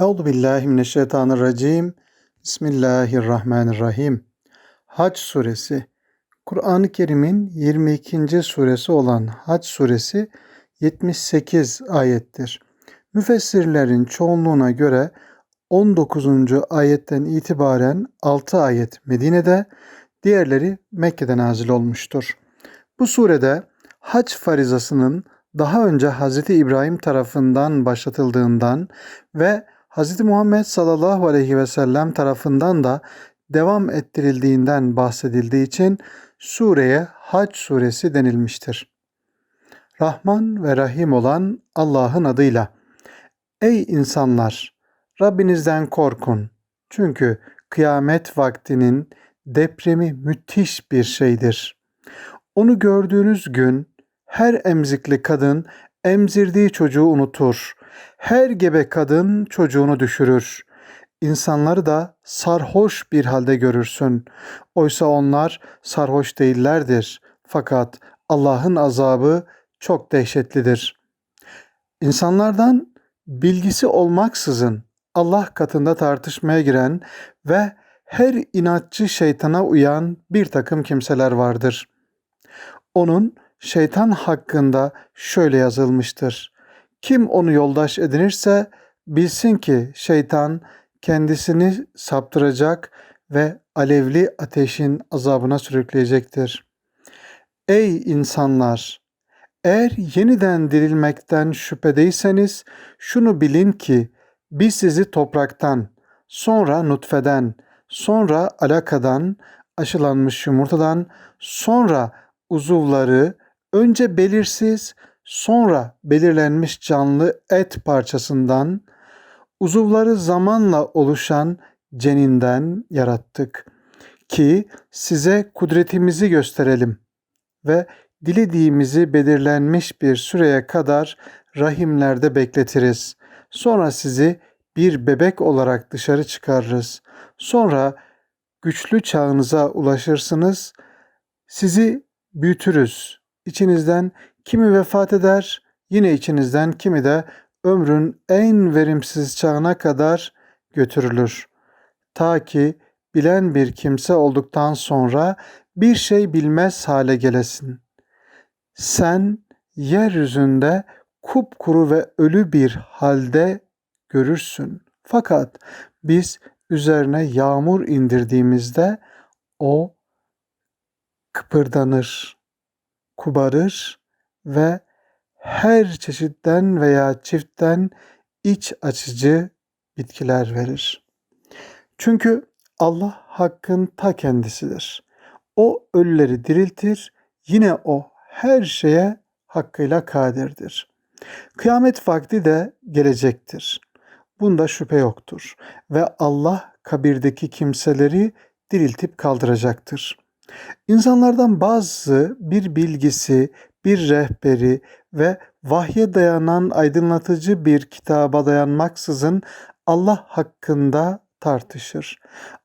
Euzu billahi mineşşeytanirracim. Bismillahirrahmanirrahim. Hac suresi Kur'an-ı Kerim'in 22. suresi olan Hac suresi 78 ayettir. Müfessirlerin çoğunluğuna göre 19. ayetten itibaren 6 ayet Medine'de, diğerleri Mekke'de nazil olmuştur. Bu surede hac farizasının daha önce Hz. İbrahim tarafından başlatıldığından ve Hz. Muhammed sallallahu aleyhi ve sellem tarafından da devam ettirildiğinden bahsedildiği için sureye Hac suresi denilmiştir. Rahman ve Rahim olan Allah'ın adıyla. Ey insanlar! Rabbinizden korkun. Çünkü kıyamet vaktinin depremi müthiş bir şeydir. Onu gördüğünüz gün her emzikli kadın emzirdiği çocuğu unutur. Her gebe kadın çocuğunu düşürür. İnsanları da sarhoş bir halde görürsün. Oysa onlar sarhoş değillerdir. Fakat Allah'ın azabı çok dehşetlidir. İnsanlardan bilgisi olmaksızın Allah katında tartışmaya giren ve her inatçı şeytana uyan bir takım kimseler vardır. Onun şeytan hakkında şöyle yazılmıştır. Kim onu yoldaş edinirse bilsin ki şeytan kendisini saptıracak ve alevli ateşin azabına sürükleyecektir. Ey insanlar! Eğer yeniden dirilmekten şüphedeyseniz şunu bilin ki biz sizi topraktan, sonra nutfeden, sonra alakadan, aşılanmış yumurtadan, sonra uzuvları önce belirsiz, sonra belirlenmiş canlı et parçasından, uzuvları zamanla oluşan ceninden yarattık ki size kudretimizi gösterelim ve dilediğimizi belirlenmiş bir süreye kadar rahimlerde bekletiriz. Sonra sizi bir bebek olarak dışarı çıkarırız. Sonra güçlü çağınıza ulaşırsınız. Sizi büyütürüz. İçinizden kimi vefat eder, yine içinizden kimi de ömrün en verimsiz çağına kadar götürülür. Ta ki bilen bir kimse olduktan sonra bir şey bilmez hale gelesin. Sen yeryüzünde kupkuru ve ölü bir halde görürsün. Fakat biz üzerine yağmur indirdiğimizde o kıpırdanır, kubarır ve her çeşitten veya çiftten iç açıcı bitkiler verir. Çünkü Allah hakkın ta kendisidir. O ölüleri diriltir, yine o her şeye hakkıyla kadirdir. Kıyamet vakti de gelecektir. Bunda şüphe yoktur ve Allah kabirdeki kimseleri diriltip kaldıracaktır. İnsanlardan bazı bir bilgisi, bir rehberi ve vahye dayanan aydınlatıcı bir kitaba dayanmaksızın Allah hakkında tartışır.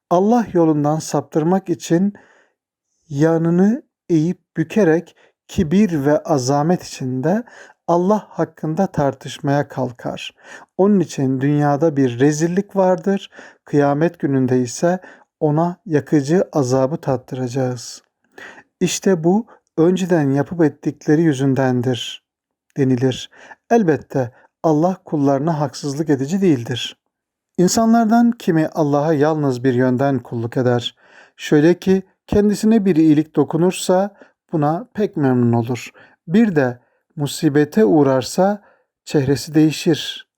Allah yolundan saptırmak için yanını eğip bükerek kibir ve azamet içinde Allah hakkında tartışmaya kalkar. Onun için dünyada bir rezillik vardır, kıyamet gününde ise ona yakıcı azabı tattıracağız. İşte bu önceden yapıp ettikleri yüzündendir denilir. Elbette Allah kullarına haksızlık edici değildir. İnsanlardan kimi Allah'a yalnız bir yönden kulluk eder. Şöyle ki kendisine bir iyilik dokunursa buna pek memnun olur. Bir de musibete uğrarsa çehresi değişir.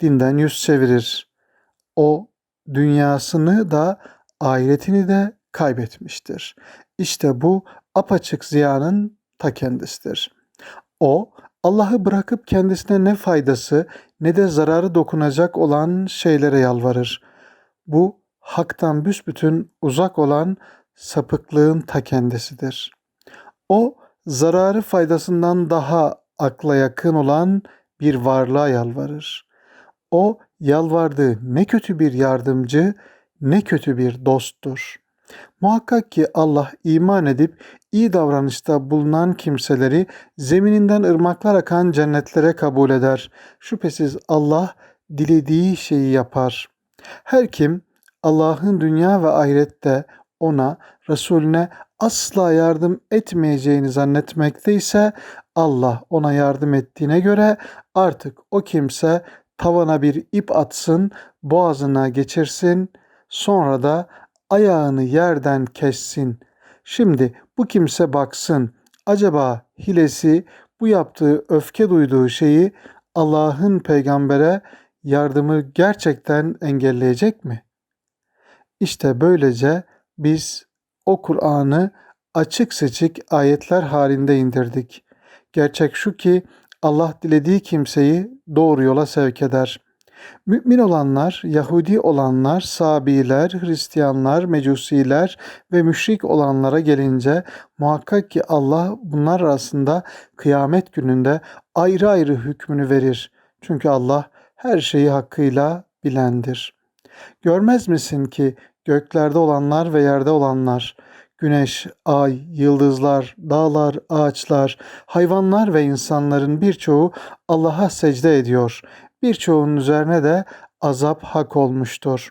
Dinden yüz çevirir. O dünyasını da ahiretini de kaybetmiştir. İşte bu apaçık ziyanın ta kendisidir. O Allah'ı bırakıp kendisine ne faydası ne de zararı dokunacak olan şeylere yalvarır. Bu haktan büsbütün uzak olan sapıklığın ta kendisidir. O zararı faydasından daha akla yakın olan bir varlığa yalvarır. O yalvardığı ne kötü bir yardımcı ne kötü bir dosttur. Muhakkak ki Allah iman edip iyi davranışta bulunan kimseleri zemininden ırmaklar akan cennetlere kabul eder. Şüphesiz Allah dilediği şeyi yapar. Her kim Allah'ın dünya ve ahirette ona, Resulüne asla yardım etmeyeceğini zannetmekteyse Allah ona yardım ettiğine göre artık o kimse tavana bir ip atsın, boğazına geçirsin, sonra da ayağını yerden kessin. Şimdi bu kimse baksın, acaba hilesi bu yaptığı öfke duyduğu şeyi Allah'ın peygambere yardımı gerçekten engelleyecek mi? İşte böylece biz o Kur'an'ı açık seçik ayetler halinde indirdik. Gerçek şu ki Allah dilediği kimseyi doğru yola sevk eder. Mümin olanlar, Yahudi olanlar, Sabiler, Hristiyanlar, Mecusiler ve müşrik olanlara gelince muhakkak ki Allah bunlar arasında kıyamet gününde ayrı ayrı hükmünü verir. Çünkü Allah her şeyi hakkıyla bilendir. Görmez misin ki göklerde olanlar ve yerde olanlar, güneş, ay, yıldızlar, dağlar, ağaçlar, hayvanlar ve insanların birçoğu Allah'a secde ediyor. Birçoğunun üzerine de azap hak olmuştur.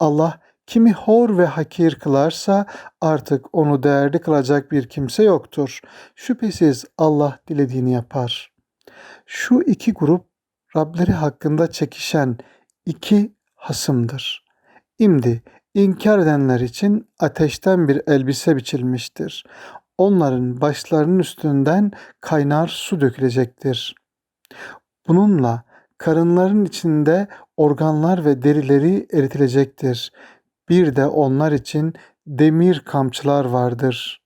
Allah kimi hor ve hakir kılarsa artık onu değerli kılacak bir kimse yoktur. Şüphesiz Allah dilediğini yapar. Şu iki grup Rableri hakkında çekişen iki hasımdır. İmdi inkar edenler için ateşten bir elbise biçilmiştir. Onların başlarının üstünden kaynar su dökülecektir. Bununla karınların içinde organlar ve derileri eritilecektir. Bir de onlar için demir kamçılar vardır.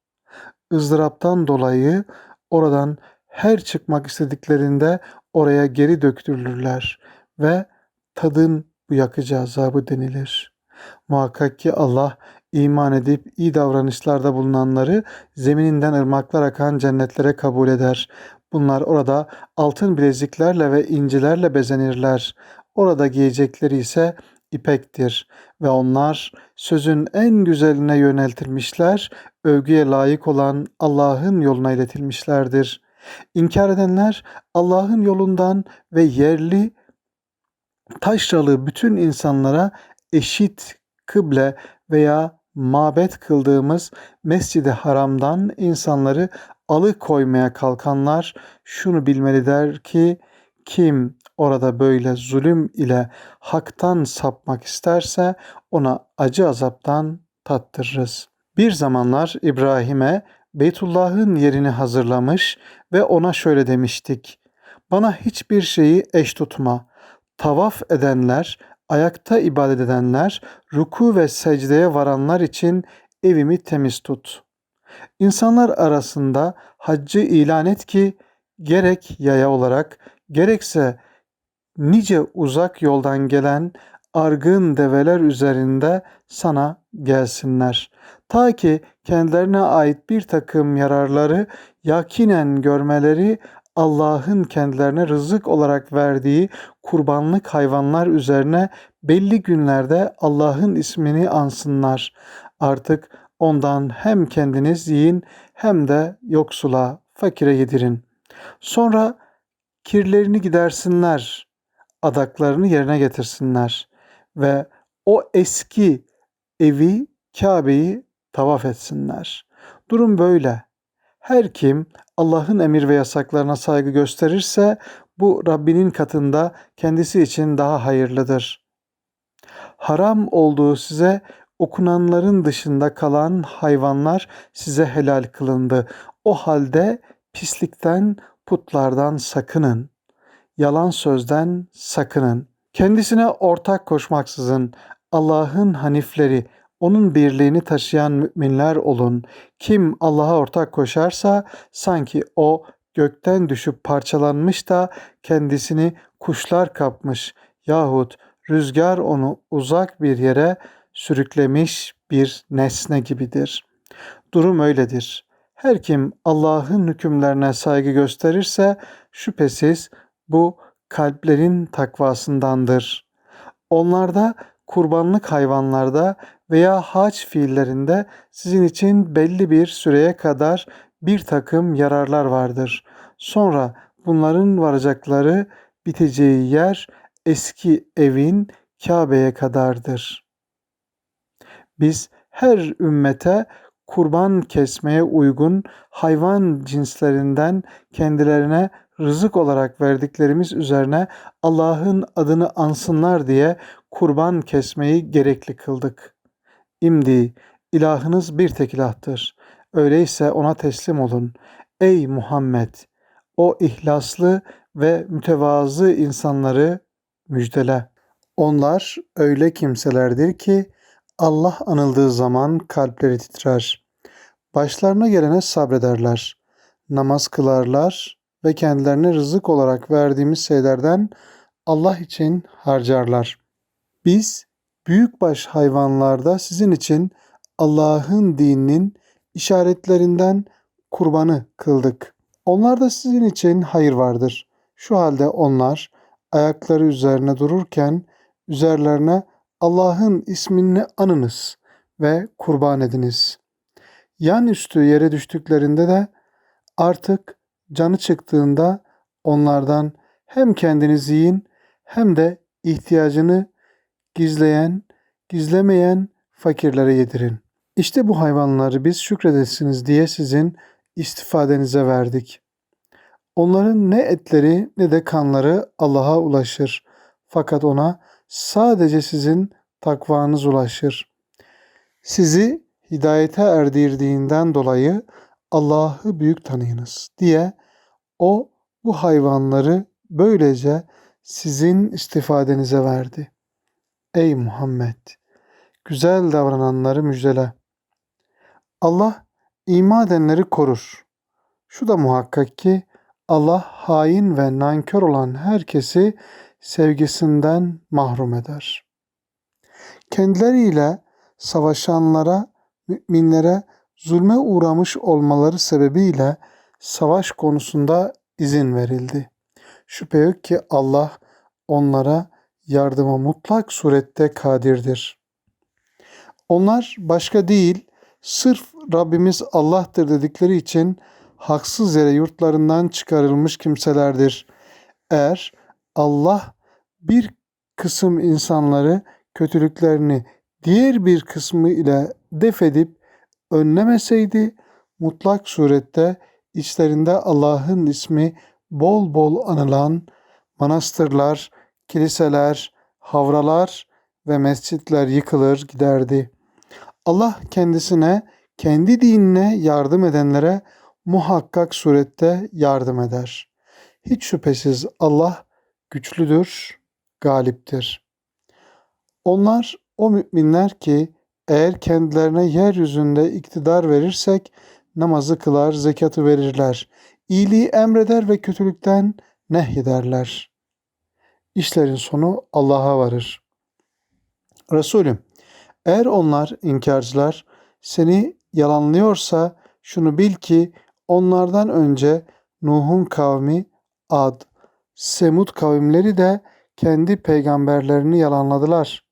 ızdıraptan dolayı oradan her çıkmak istediklerinde oraya geri döktürülürler ve tadın bu yakıcı azabı denilir. Muhakkak ki Allah iman edip iyi davranışlarda bulunanları zemininden ırmaklar akan cennetlere kabul eder. Bunlar orada altın bileziklerle ve incilerle bezenirler. Orada giyecekleri ise ipektir ve onlar sözün en güzeline yöneltilmişler, övgüye layık olan Allah'ın yoluna iletilmişlerdir. İnkar edenler Allah'ın yolundan ve yerli taşralı bütün insanlara eşit kıble veya mabet kıldığımız Mescid-i Haram'dan insanları alıkoymaya kalkanlar şunu bilmelidir ki kim orada böyle zulüm ile haktan sapmak isterse ona acı azaptan tattırırız. Bir zamanlar İbrahim'e Beytullah'ın yerini hazırlamış ve ona şöyle demiştik. Bana hiçbir şeyi eş tutma. Tavaf edenler, ayakta ibadet edenler, ruku ve secdeye varanlar için evimi temiz tut. İnsanlar arasında haccı ilan et ki gerek yaya olarak gerekse nice uzak yoldan gelen argın develer üzerinde sana gelsinler. Ta ki kendilerine ait bir takım yararları yakinen görmeleri Allah'ın kendilerine rızık olarak verdiği kurbanlık hayvanlar üzerine belli günlerde Allah'ın ismini ansınlar. Artık ondan hem kendiniz yiyin hem de yoksula, fakire yedirin. Sonra kirlerini gidersinler, adaklarını yerine getirsinler ve o eski evi, Kabe'yi tavaf etsinler. Durum böyle. Her kim Allah'ın emir ve yasaklarına saygı gösterirse bu Rabbinin katında kendisi için daha hayırlıdır. Haram olduğu size okunanların dışında kalan hayvanlar size helal kılındı. O halde pislikten, putlardan sakının. Yalan sözden sakının. Kendisine ortak koşmaksızın Allah'ın hanifleri, onun birliğini taşıyan müminler olun. Kim Allah'a ortak koşarsa sanki o gökten düşüp parçalanmış da kendisini kuşlar kapmış yahut rüzgar onu uzak bir yere sürüklemiş bir nesne gibidir. Durum öyledir. Her kim Allah'ın hükümlerine saygı gösterirse şüphesiz bu kalplerin takvasındandır. Onlarda kurbanlık hayvanlarda veya hac fiillerinde sizin için belli bir süreye kadar bir takım yararlar vardır. Sonra bunların varacakları biteceği yer eski evin Kabe'ye kadardır. Biz her ümmete kurban kesmeye uygun hayvan cinslerinden kendilerine rızık olarak verdiklerimiz üzerine Allah'ın adını ansınlar diye kurban kesmeyi gerekli kıldık. İmdi ilahınız bir tek ilahtır. Öyleyse ona teslim olun. Ey Muhammed! O ihlaslı ve mütevazı insanları müjdele. Onlar öyle kimselerdir ki Allah anıldığı zaman kalpleri titrer. Başlarına gelene sabrederler. Namaz kılarlar ve kendilerine rızık olarak verdiğimiz şeylerden Allah için harcarlar. Biz büyükbaş hayvanlarda sizin için Allah'ın dininin işaretlerinden kurbanı kıldık. Onlar da sizin için hayır vardır. Şu halde onlar ayakları üzerine dururken üzerlerine Allah'ın ismini anınız ve kurban ediniz. Yan üstü yere düştüklerinde de artık canı çıktığında onlardan hem kendiniz yiyin hem de ihtiyacını gizleyen, gizlemeyen fakirlere yedirin. İşte bu hayvanları biz şükredesiniz diye sizin istifadenize verdik. Onların ne etleri ne de kanları Allah'a ulaşır. Fakat ona sadece sizin takvanız ulaşır. Sizi hidayete erdirdiğinden dolayı Allah'ı büyük tanıyınız diye o bu hayvanları böylece sizin istifadenize verdi. Ey Muhammed! Güzel davrananları müjdele. Allah iman edenleri korur. Şu da muhakkak ki Allah hain ve nankör olan herkesi sevgisinden mahrum eder. Kendileriyle savaşanlara, müminlere zulme uğramış olmaları sebebiyle savaş konusunda izin verildi. Şüphe yok ki Allah onlara yardıma mutlak surette kadirdir. Onlar başka değil, sırf Rabbimiz Allah'tır dedikleri için haksız yere yurtlarından çıkarılmış kimselerdir. Eğer Allah bir kısım insanları kötülüklerini diğer bir kısmı ile def edip önlemeseydi mutlak surette içlerinde Allah'ın ismi bol bol anılan manastırlar, kiliseler, havralar ve mescitler yıkılır giderdi. Allah kendisine, kendi dinine yardım edenlere muhakkak surette yardım eder. Hiç şüphesiz Allah güçlüdür, galiptir. Onlar o müminler ki eğer kendilerine yeryüzünde iktidar verirsek namazı kılar, zekatı verirler. İyiliği emreder ve kötülükten nehyederler. İşlerin sonu Allah'a varır. Resulüm, eğer onlar inkarcılar seni yalanlıyorsa şunu bil ki onlardan önce Nuh'un kavmi Ad, Semud kavimleri de kendi peygamberlerini yalanladılar.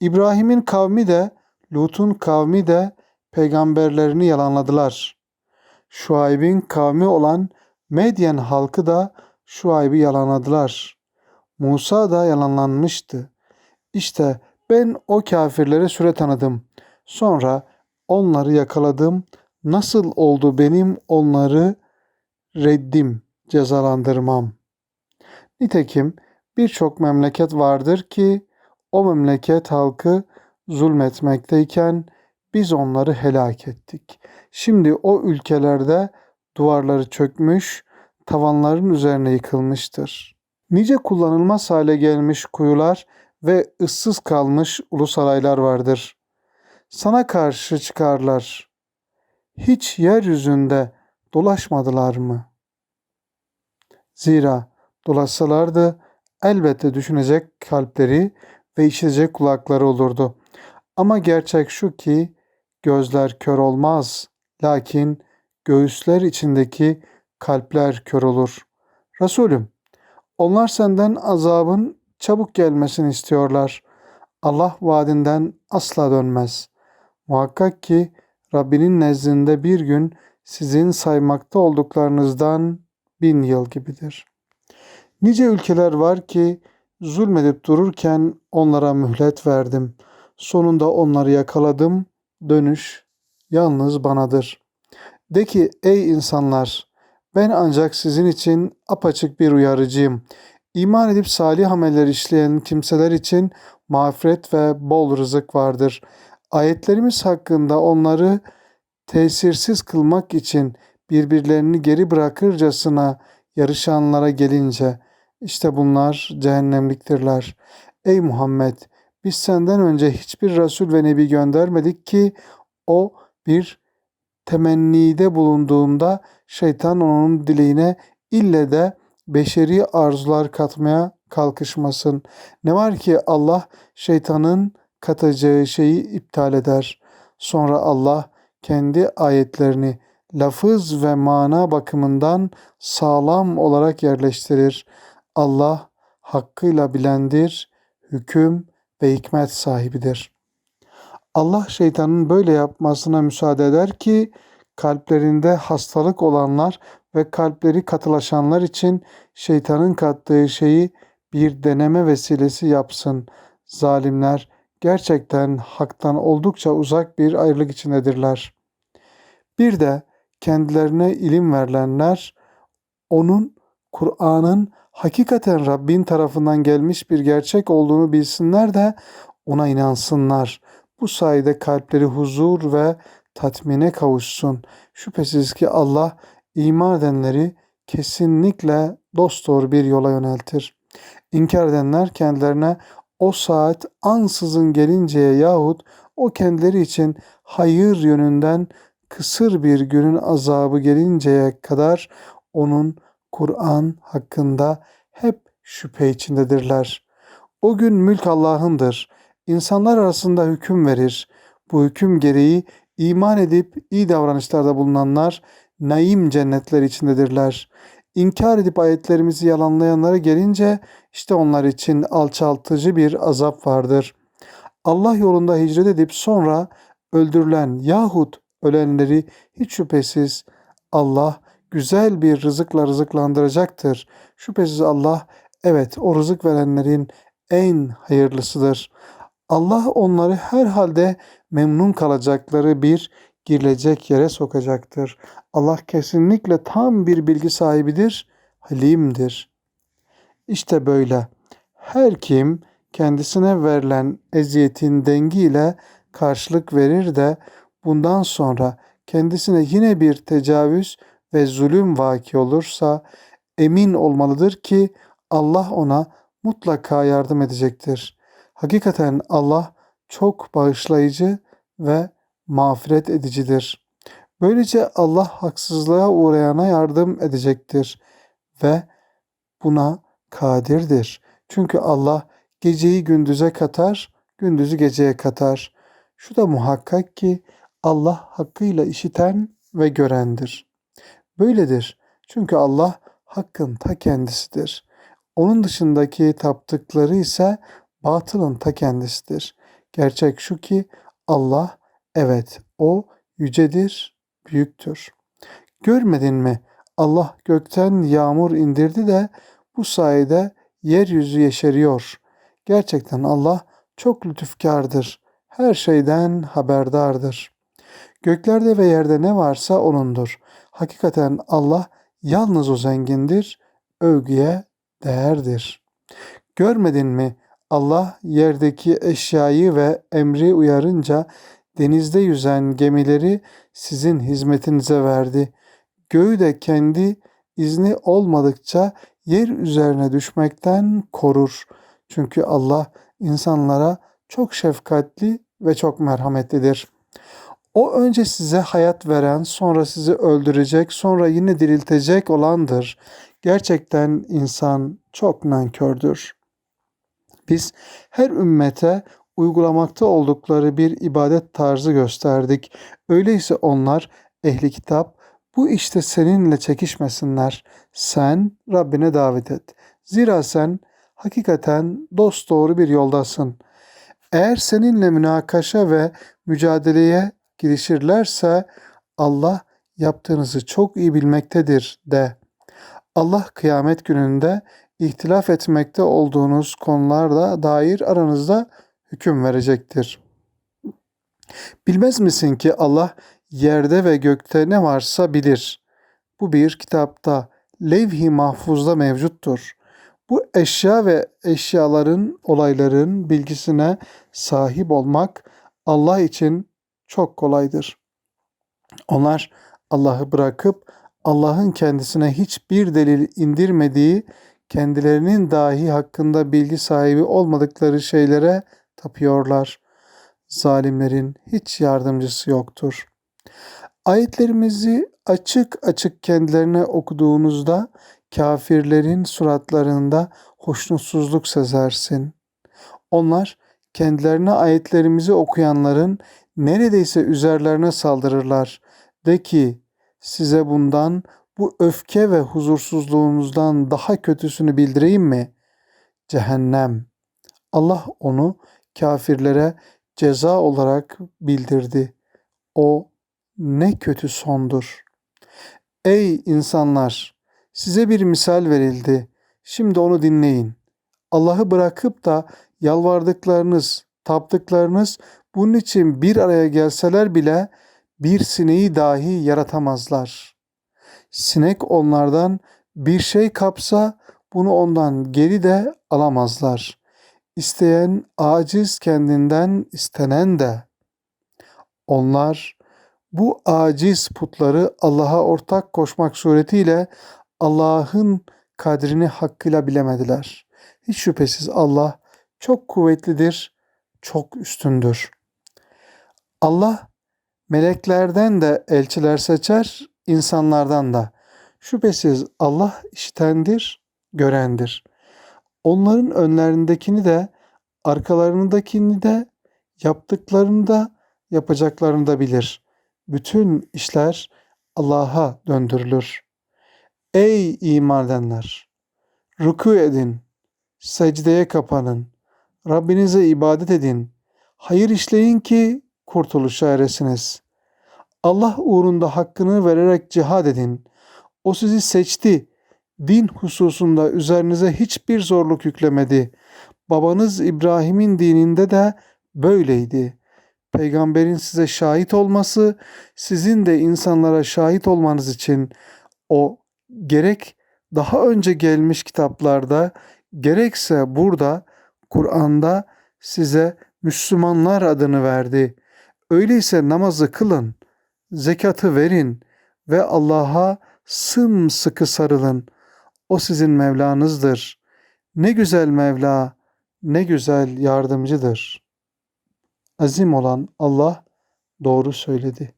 İbrahim'in kavmi de Lut'un kavmi de peygamberlerini yalanladılar. Şuayb'in kavmi olan Medyen halkı da Şuayb'i yalanladılar. Musa da yalanlanmıştı. İşte ben o kafirlere süre tanıdım. Sonra onları yakaladım. Nasıl oldu benim onları reddim, cezalandırmam. Nitekim birçok memleket vardır ki o memleket halkı zulmetmekteyken biz onları helak ettik. Şimdi o ülkelerde duvarları çökmüş, tavanların üzerine yıkılmıştır. Nice kullanılmaz hale gelmiş kuyular ve ıssız kalmış ulu saraylar vardır. Sana karşı çıkarlar. Hiç yeryüzünde dolaşmadılar mı? Zira dolaşsalardı elbette düşünecek kalpleri ve işitecek kulakları olurdu. Ama gerçek şu ki gözler kör olmaz. Lakin göğüsler içindeki kalpler kör olur. Resulüm, onlar senden azabın çabuk gelmesini istiyorlar. Allah vaadinden asla dönmez. Muhakkak ki Rabbinin nezdinde bir gün sizin saymakta olduklarınızdan bin yıl gibidir. Nice ülkeler var ki zulmedip dururken onlara mühlet verdim. Sonunda onları yakaladım. Dönüş yalnız banadır. De ki ey insanlar ben ancak sizin için apaçık bir uyarıcıyım. İman edip salih ameller işleyen kimseler için mağfiret ve bol rızık vardır. Ayetlerimiz hakkında onları tesirsiz kılmak için birbirlerini geri bırakırcasına yarışanlara gelince işte bunlar cehennemliktirler. Ey Muhammed biz senden önce hiçbir Resul ve Nebi göndermedik ki o bir temennide bulunduğunda şeytan onun dileğine ille de beşeri arzular katmaya kalkışmasın. Ne var ki Allah şeytanın katacağı şeyi iptal eder. Sonra Allah kendi ayetlerini lafız ve mana bakımından sağlam olarak yerleştirir. Allah hakkıyla bilendir, hüküm ve hikmet sahibidir. Allah şeytanın böyle yapmasına müsaade eder ki kalplerinde hastalık olanlar ve kalpleri katılaşanlar için şeytanın kattığı şeyi bir deneme vesilesi yapsın. Zalimler gerçekten haktan oldukça uzak bir ayrılık içindedirler. Bir de kendilerine ilim verilenler onun Kur'an'ın hakikaten Rabbin tarafından gelmiş bir gerçek olduğunu bilsinler de ona inansınlar. Bu sayede kalpleri huzur ve tatmine kavuşsun. Şüphesiz ki Allah iman edenleri kesinlikle dosdoğru bir yola yöneltir. İnkar edenler kendilerine o saat ansızın gelinceye yahut o kendileri için hayır yönünden kısır bir günün azabı gelinceye kadar onun Kur'an hakkında hep şüphe içindedirler. O gün mülk Allah'ındır. İnsanlar arasında hüküm verir. Bu hüküm gereği iman edip iyi davranışlarda bulunanlar naim cennetler içindedirler. İnkar edip ayetlerimizi yalanlayanlara gelince işte onlar için alçaltıcı bir azap vardır. Allah yolunda hicret edip sonra öldürülen yahut ölenleri hiç şüphesiz Allah güzel bir rızıkla rızıklandıracaktır. Şüphesiz Allah evet o rızık verenlerin en hayırlısıdır. Allah onları herhalde memnun kalacakları bir girilecek yere sokacaktır. Allah kesinlikle tam bir bilgi sahibidir, halimdir. İşte böyle. Her kim kendisine verilen eziyetin dengiyle karşılık verir de bundan sonra kendisine yine bir tecavüz ve zulüm vaki olursa emin olmalıdır ki Allah ona mutlaka yardım edecektir. Hakikaten Allah çok bağışlayıcı ve mağfiret edicidir. Böylece Allah haksızlığa uğrayana yardım edecektir ve buna kadirdir. Çünkü Allah geceyi gündüze katar, gündüzü geceye katar. Şu da muhakkak ki Allah hakkıyla işiten ve görendir. Böyledir. Çünkü Allah hakkın ta kendisidir. Onun dışındaki taptıkları ise batılın ta kendisidir. Gerçek şu ki Allah evet o yücedir, büyüktür. Görmedin mi? Allah gökten yağmur indirdi de bu sayede yeryüzü yeşeriyor. Gerçekten Allah çok lütufkardır. Her şeyden haberdardır. Göklerde ve yerde ne varsa O'nundur. Hakikaten Allah yalnız o zengindir, övgüye değerdir. Görmedin mi? Allah yerdeki eşyayı ve emri uyarınca denizde yüzen gemileri sizin hizmetinize verdi. Göğü de kendi izni olmadıkça yer üzerine düşmekten korur. Çünkü Allah insanlara çok şefkatli ve çok merhametlidir. O önce size hayat veren, sonra sizi öldürecek, sonra yine diriltecek olandır. Gerçekten insan çok nankördür. Biz her ümmete uygulamakta oldukları bir ibadet tarzı gösterdik. Öyleyse onlar ehli kitap bu işte seninle çekişmesinler. Sen Rabbine davet et. Zira sen hakikaten dost doğru bir yoldasın. Eğer seninle münakaşa ve mücadeleye girişirlerse Allah yaptığınızı çok iyi bilmektedir de. Allah kıyamet gününde ihtilaf etmekte olduğunuz konularda dair aranızda hüküm verecektir. Bilmez misin ki Allah yerde ve gökte ne varsa bilir. Bu bir kitapta, levh-i mahfuzda mevcuttur. Bu eşya ve eşyaların, olayların bilgisine sahip olmak Allah için çok kolaydır. Onlar Allah'ı bırakıp Allah'ın kendisine hiçbir delil indirmediği, kendilerinin dahi hakkında bilgi sahibi olmadıkları şeylere tapıyorlar. Zalimlerin hiç yardımcısı yoktur. Ayetlerimizi açık açık kendilerine okuduğunuzda kafirlerin suratlarında hoşnutsuzluk sezersin. Onlar kendilerine ayetlerimizi okuyanların neredeyse üzerlerine saldırırlar. De ki size bundan bu öfke ve huzursuzluğunuzdan daha kötüsünü bildireyim mi? Cehennem. Allah onu kafirlere ceza olarak bildirdi. O ne kötü sondur. Ey insanlar! Size bir misal verildi. Şimdi onu dinleyin. Allah'ı bırakıp da yalvardıklarınız, taptıklarınız bunun için bir araya gelseler bile bir sineği dahi yaratamazlar. Sinek onlardan bir şey kapsa bunu ondan geri de alamazlar. İsteyen aciz kendinden istenen de. Onlar bu aciz putları Allah'a ortak koşmak suretiyle Allah'ın kadrini hakkıyla bilemediler. Hiç şüphesiz Allah çok kuvvetlidir, çok üstündür. Allah meleklerden de elçiler seçer, insanlardan da. Şüphesiz Allah işitendir, görendir. Onların önlerindekini de, arkalarındakini de, yaptıklarını da, yapacaklarını da bilir. Bütün işler Allah'a döndürülür. Ey iman edenler! Ruku edin, secdeye kapanın, Rabbinize ibadet edin, hayır işleyin ki kurtuluşa eresiniz. Allah uğrunda hakkını vererek cihad edin. O sizi seçti. Din hususunda üzerinize hiçbir zorluk yüklemedi. Babanız İbrahim'in dininde de böyleydi. Peygamberin size şahit olması, sizin de insanlara şahit olmanız için o gerek daha önce gelmiş kitaplarda gerekse burada Kur'an'da size Müslümanlar adını verdi. Öyleyse namazı kılın, zekatı verin ve Allah'a sımsıkı sarılın. O sizin Mevlanızdır. Ne güzel Mevla, ne güzel yardımcıdır. Azim olan Allah doğru söyledi.